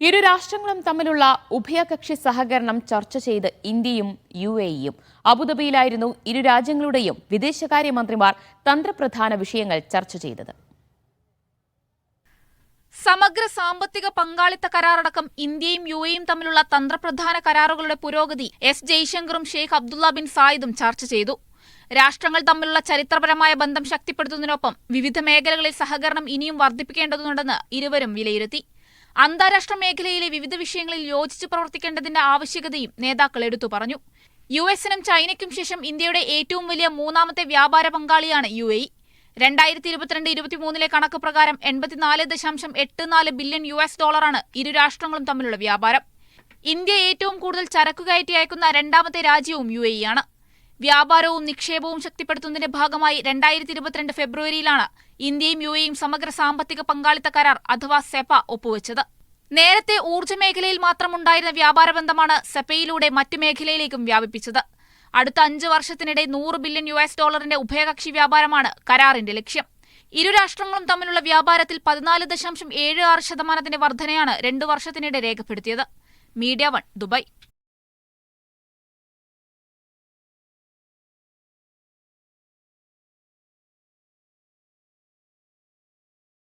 ഇരു രാഷ്ട്രങ്ങളും തമ്മിലുള്ള ഉഭയകക്ഷി സഹകരണം ചർച്ച ചെയ്ത് ഇന്ത്യയും യു എ ഇയും. അബുദാബിയിലായിരുന്നു ഇരു രാജ്യങ്ങളുടെയും വിദേശകാര്യമന്ത്രിമാർ തന്ത്രപ്രധാന വിഷയങ്ങൾ ചർച്ച ചെയ്തത്. സമഗ്ര സാമ്പത്തിക പങ്കാളിത്ത കരാറടക്കം ഇന്ത്യയും യു എയും തമ്മിലുള്ള തന്ത്രപ്രധാന കരാറുകളുടെ പുരോഗതി എസ് ജയശങ്കറും ഷെയ്ഖ് അബ്ദുള്ള ബിൻ സായിദും ചർച്ച ചെയ്തു. രാഷ്ട്രങ്ങൾ തമ്മിലുള്ള ചരിത്രപരമായ ബന്ധം ശക്തിപ്പെടുത്തുന്നതിനൊപ്പം വിവിധ മേഖലകളിൽ സഹകരണം ഇനിയും വർദ്ധിപ്പിക്കേണ്ടതുണ്ടെന്ന് ഇരുവരും വിലയിരുത്തി. അന്താരാഷ്ട്ര മേഖലയിലെ വിവിധ വിഷയങ്ങളിൽ യോജിച്ച് പ്രവർത്തിക്കേണ്ടതിന്റെ ആവശ്യകതയും നേതാക്കൾ എടുത്തു പറഞ്ഞു. യു എസിനും ചൈനയ്ക്കും ശേഷം ഇന്ത്യയുടെ ഏറ്റവും വലിയ മൂന്നാമത്തെ വ്യാപാര പങ്കാളിയാണ് യു എ രണ്ടായിരത്തി ഇരുപത്തിരണ്ട് ഇരുപത്തിമൂന്നിലെ കണക്ക് പ്രകാരം എൺപത്തിനാല് ദശാംശം എട്ട് നാല് ബില്യൺ യു എസ് ഡോളറാണ് ഇരു രാഷ്ട്രങ്ങളും തമ്മിലുള്ള വ്യാപാരം. ഇന്ത്യ ഏറ്റവും കൂടുതൽ ചരക്കു കയറ്റി അയക്കുന്ന രണ്ടാമത്തെ രാജ്യവും യു എ ആണ്. വ്യാപാരവും നിക്ഷേപവും ശക്തിപ്പെടുത്തുന്നതിന്റെ ഭാഗമായി രണ്ടായിരത്തി ഇരുപത്തിരണ്ട് ഫെബ്രുവരിയിലാണ് ഇന്ത്യയും യു എയും സമഗ്ര സാമ്പത്തിക പങ്കാളിത്ത കരാർ അഥവാ സെപ ഒപ്പുവെച്ചത്. നേരത്തെ ഊർജ മേഖലയിൽ മാത്രമുണ്ടായിരുന്ന വ്യാപാര ബന്ധമാണ് സെപയിലൂടെ മറ്റു മേഖലയിലേക്കും വ്യാപിപ്പിച്ചത്. അടുത്ത അഞ്ച് വർഷത്തിനിടെ നൂറ് ബില്യൺ യു എസ് ഡോളറിന്റെ ഉഭയകക്ഷി വ്യാപാരമാണ് കരാറിന്റെ ലക്ഷ്യം. ഇരു രാഷ്ട്രങ്ങളും തമ്മിലുള്ള വ്യാപാരത്തിൽ പതിനാല് ദശാംശം ഏഴ് ആറ് ശതമാനത്തിന്റെ വർധനയാണ് രണ്ടു വർഷത്തിനിടെ രേഖപ്പെടുത്തിയത്. Media one Dubai.